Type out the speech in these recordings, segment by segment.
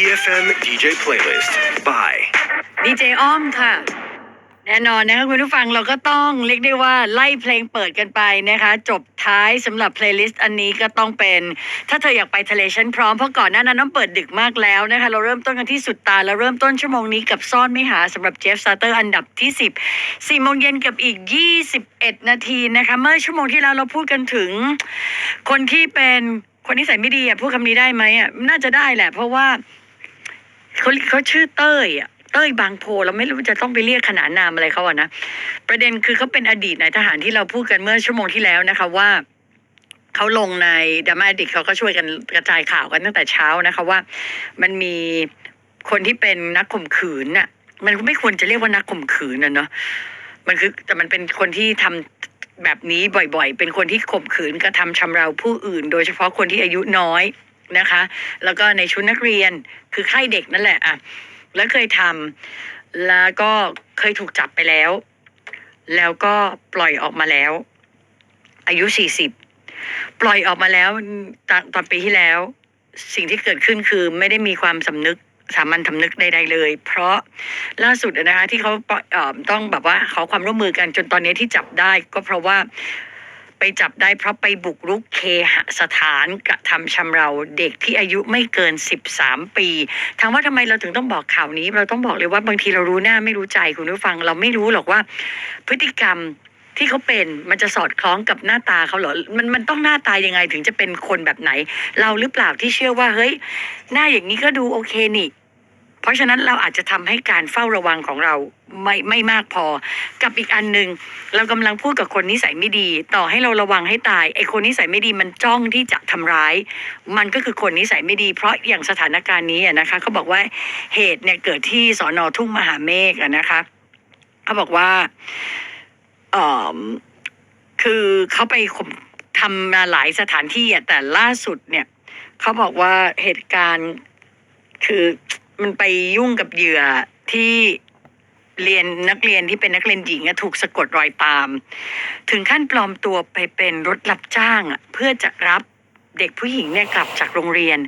EFM DJ Playlist by ดีเจอ้อมค่ะ แน่นอนนะคะคุณผู้ฟังเราก็ต้องเรียกได้ว่าไล่เพลงเปิดกันไปนะคะ จบท้ายสำหรับเพลย์ลิสต์อันนี้ก็ต้องเป็น ถ้าเธออยากไปทะเลฉันพร้อม เพราะก่อนหน้านั้นน้องเปิดดึกมากแล้วนะคะ เราเริ่มต้นกันที่สุดตาแล้วเริ่มต้นชั่วโมงนี้กับซ่อนไม่หาสำหรับเจฟซาเตอร์อันดับที่ 10 4โมงเย็นกับอีก 21 นาทีนะคะเมื่อชั่วโมงที่แล้วเราพูดกันถึง คนที่เป็นคนนิสัยไม่ดีอะพูดคำนี้ได้ไหมอะน่าจะได้แหละ เพราะว่า เขาเขาชื่อเต้ยอะเต้ยบางโพเราไม่รู้จะต้องไปเรียกขนานนามอะไรเขาอะนะประเด็นคือเขาเป็นอดีตนายทหารที่เราพูดกันเมื่อชั่วโมงที่แล้วนะคะว่าเขาลงในดามาดิกเขาก็ช่วยกันกระจายข่าวกันตั้งแต่เช้านะคะว่า มันมีคนที่เป็นนักข่มขืนน่ะ มันไม่ควรจะเรียกว่านักข่มขืนนะเนาะมันคือแต่มันเป็นคนที่ทำแบบนี้บ่อยๆ เป็นคนที่ข่มขืนกระทำชำเราผู้อื่น โดยเฉพาะคนที่อายุน้อย นะคะ แล้วก็ในชุดนักเรียนคือค่ายเด็กนั่นแหละอะแล้วเคยทำแล้วก็เคยถูกจับไปแล้ว แล้วก็ปล่อยออกมาแล้ว อายุสี่สิบปล่อยออกมาแล้วตอนตอนปีที่แล้ว สิ่งที่เกิดขึ้นคือไม่ได้มีความสำนึกสามัญสำนึกใดๆเลย เพราะล่าสุดนะคะที่เขาเต้องแบบว่าขอความร่วมมือกันจนตอนนี้ที่จับได้ก็เพราะว่า ไปจับได้เพราะไปบุกรุกเคหสถานกระทำชำเราเด็กที่อายุไม่เกิน 13 ปีถามว่าทำไมเราถึงต้องบอกข่าวนี้ เราต้องบอกเลยว่าบางทีเรารู้หน้าไม่รู้ใจคุณผู้ฟัง เราไม่รู้หรอกว่า พฤติกรรมที่เขาเป็นมันจะสอดคล้องกับหน้าตาเขาเหรอ มันมันต้องหน้าตายังไงถึงจะเป็นคนแบบไหน เราหรือเปล่าที่เชื่อว่าเฮ้ย หน้าอย่างนี้ก็ดูโอเคนี่ เพราะฉะนั้นเราอาจจะทำให้การเฝ้าระวังของเราไม่ไม่มากพอ กับอีกอันหนึ่งเรากำลังพูดกับคนนิสัยไม่ดี ต่อให้เราระวังให้ตายไอ้คนนิสัยไม่ดีมันจ้องที่จะทำร้าย มันก็คือคนนิสัยไม่ดี เพราะอย่างสถานการณ์นี้นะคะเขาบอกว่าเหตุเนี่ยเกิดที่สอนอทุ่งมหาเมฆนะคะเขาบอกว่าเออคือเขาไปขทำมาหลายสถานที่แต่ล่าสุดเนี่ยเขาบอกว่าเหตุการณ์คือ มันไปยุ่งกับเหยื่อที่เรียนนักเรียนที่เป็นนักเรียนหญิงอะถูกสะกดรอยตาม ถึงขั้นปลอมตัวไปเป็นรถรับจ้างอะเพื่อจะรับเด็กผู้หญิงเนี่ยกลับจากโรงเรียน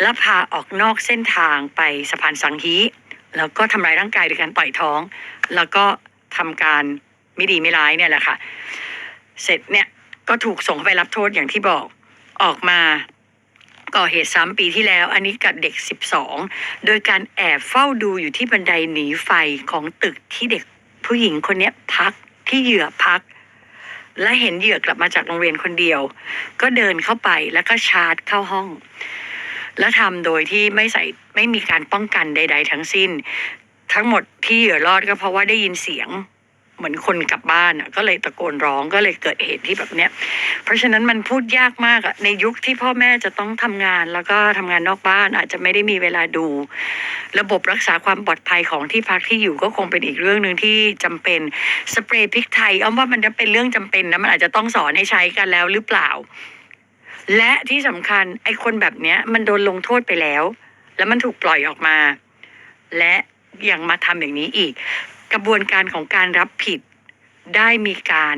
แล้วพาออกนอกเส้นทางไปสะพานสังฮีแล้วก็ทำร้ายร่างกายโดยการต่อยท้อง แล้วก็ทำการไม่ดีไม่ร้ายเนี่ยแหละค่ะ เสร็จเนี่ยก็ถูกส่งเข้าไปรับโทษอย่างที่บอกออกมา ก่อเหตุซ้ำปีที่แล้ว อันนี้กับเด็ก 12 โดยการแอบเฝ้าดูอยู่ที่บันไดหนีไฟของตึกที่เด็กผู้หญิงคนนี้พักที่เหยื่อพัก และเห็นเหยื่อกลับมาจากโรงเรียนคนเดียว ก็เดินเข้าไปแล้วก็ชาร์จเข้าห้อง และทำโดยที่ไม่ใส่ไม่มีการป้องกันใด ๆ ทั้งสิ้น ทั้งหมดที่เหยื่อรอดก็เพราะว่าได้ยินเสียง เหมือนคนกลับบ้านอะก็เลยตะโกนร้องก็เลยเกิดเหตุที่แบบเนี้ยเพราะฉะนั้นมันพูดยากมากอะในยุคที่พ่อแม่จะต้องทำงานแล้วก็ทำงานนอกบ้านอาจจะไม่ได้มีเวลาดู ระบบรักษาความปลอดภัยของที่พักที่อยู่ก็คงเป็นอีกเรื่องหนึ่งที่จำเป็นสเปรย์พริกไทยอ้อมว่ามันจะเป็นเรื่องจำเป็นนะมันอาจจะต้องสอนให้ใช้กันแล้วหรือเปล่า และที่สำคัญไอ้คนแบบเนี้ยมันโดนลงโทษไปแล้ว แล้วมันถูกปล่อยออกมา และยังมาทำอย่างนี้อีก กระบวนการของการรับผิดได้มีการ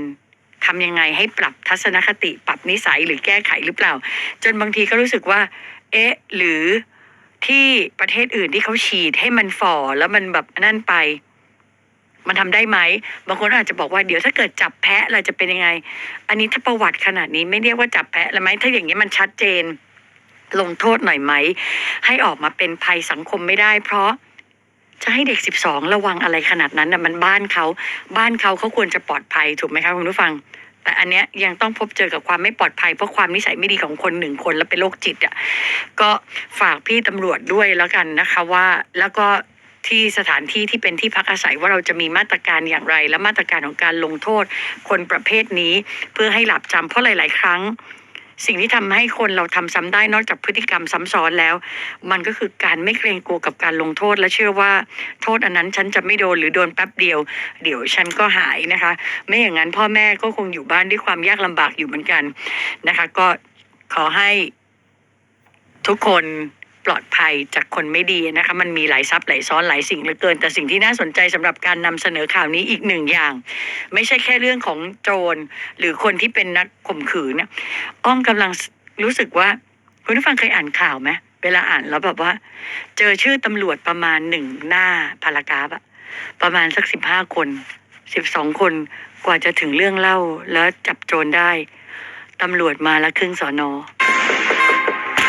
ทำยังไงให้ปรับทัศนคติ ปรับนิสัยหรือแก้ไขหรือเปล่า จนบางทีก็รู้สึกว่า เอ๊ะ หรือที่ประเทศอื่นที่เขาฉีดให้มันฝ่อแล้วมันแบบนั่นไป มันทำได้ไหมบางคนอาจจะบอกว่าเดี๋ยวถ้าเกิดจับแพะเราจะเป็นยังไง อันนี้ถ้าประวัติขนาดนี้ไม่เรียกว่าจับแพะแล้วไหมถ้าอย่างนี้มันชัดเจน ลงโทษหน่อยไหม ให้ออกมาเป็นภัยสังคมไม่ได้ เพราะ จะให้เด็กสิบสองระวังอะไรขนาดนั้นน่ะมันบ้านเขาบ้านเขาเขาควรจะปลอดภัยถูกไหมคะคุณผู้ฟัง แต่อันเนี้ยยังต้องพบเจอกับความไม่ปลอดภัย เพราะความนิสัยไม่ดีของคนหนึ่งคนแล้วเป็นโรคจิตอะก็ฝากพี่ตำรวจด้วยแล้วกันนะคะว่าแล้วก็ที่สถานที่ที่เป็นที่พักอาศัยว่าเราจะมีมาตรการอย่างไร และมาตรการของการลงโทษคนประเภทนี้เพื่อให้หลับจำเพราะหลาย ๆ ครั้ง สิ่งที่ทำให้คนเราทำซ้ำได้นอกจากพฤติกรรมซ้ำซ้อนแล้ว มันก็คือการไม่เกรงกลัวกับการลงโทษ และเชื่อว่าโทษอันนั้นฉันจะไม่โดนหรือโดนแป๊บเดียว เดี๋ยวฉันก็หายนะคะ ไม่อย่างนั้นพ่อแม่ก็คงอยู่บ้านด้วยความยากลำบากอยู่เหมือนกันนะคะ ก็ขอให้ทุกคน ปลอดภัยจากคนไม่ดีนะคะมันมีหลายซับหลายซ้อนหลายสิ่งเหลือเกิน แต่สิ่งที่น่าสนใจสำหรับการนำเสนอข่าวนี้อีกหนึ่งอย่าง ไม่ใช่แค่เรื่องของโจรหรือคนที่เป็นนักข่มขืนเนี่ยอ้อมกำลังรู้สึกว่า คุณผู้ฟังเคยอ่านข่าวไหมเวลาอ่านแล้วแบบว่า เจอชื่อตำรวจประมาณหนึ่งหน้าพารากราฟอะประมาณสักสิบห้าคนสิบสองคนกว่าจะถึงเรื่องเล่าแล้วจับโจรได้ตำรวจมาละครึ่งสอนอ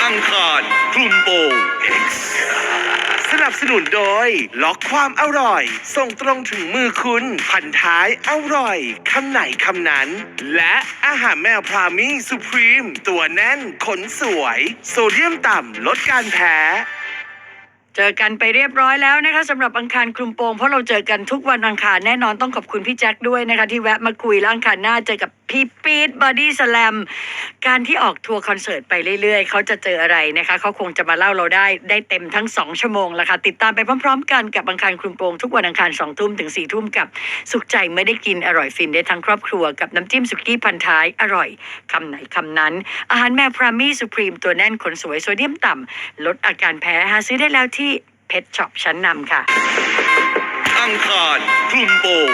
อังคารคลุมโปงสนับสนุนโดย ล็อกความอร่อย ส่งตรงถึงมือคุณพันท้ายอร่อยคำไหนคำนั้น และอาหารแมวพรามี่สุพรีม ตัวแน่นขนสวย โซเดียมต่ำลดการแพ้ เจอกันไปเรียบร้อยแล้วนะคะสำหรับอังคารคลุมโปงเพราะเราเจอกันทุกวันอังคารแน่นอนต้องขอบคุณพี่แจ็คด้วยนะคะที่แวะมาคุยแล้วอังคารหน้าเจอกับพี่ปี๊ดบอดี้สแลมการที่ออกทัวร์คอนเสิร์ตไปเรื่อยๆ เขาจะเจออะไรนะคะเขาคงจะมาเล่าเราได้ได้เต็มทั้ง 2 ชั่วโมงแล้วค่ะติดตามไปพร้อมๆ กันกับอังคารคลุมโปงทุกวันอังคาร2ทุ่มถึง4ทุ่มกับสุขใจไม่ได้กินอร่อยฟินได้ทั้งครอบครัวกับน้ำจิ้มสุกี้พันท้ายอร่อยคำไหนคำนั้น อาหารแมวพรามี่สุพรีมตัวแน่นขนสวยโซเดียมต่ำลดอาการแพ้หาซื้อได้แล้วที่ที่เพชช็อปชั้นนำค่ะ อังคารคลุมโปง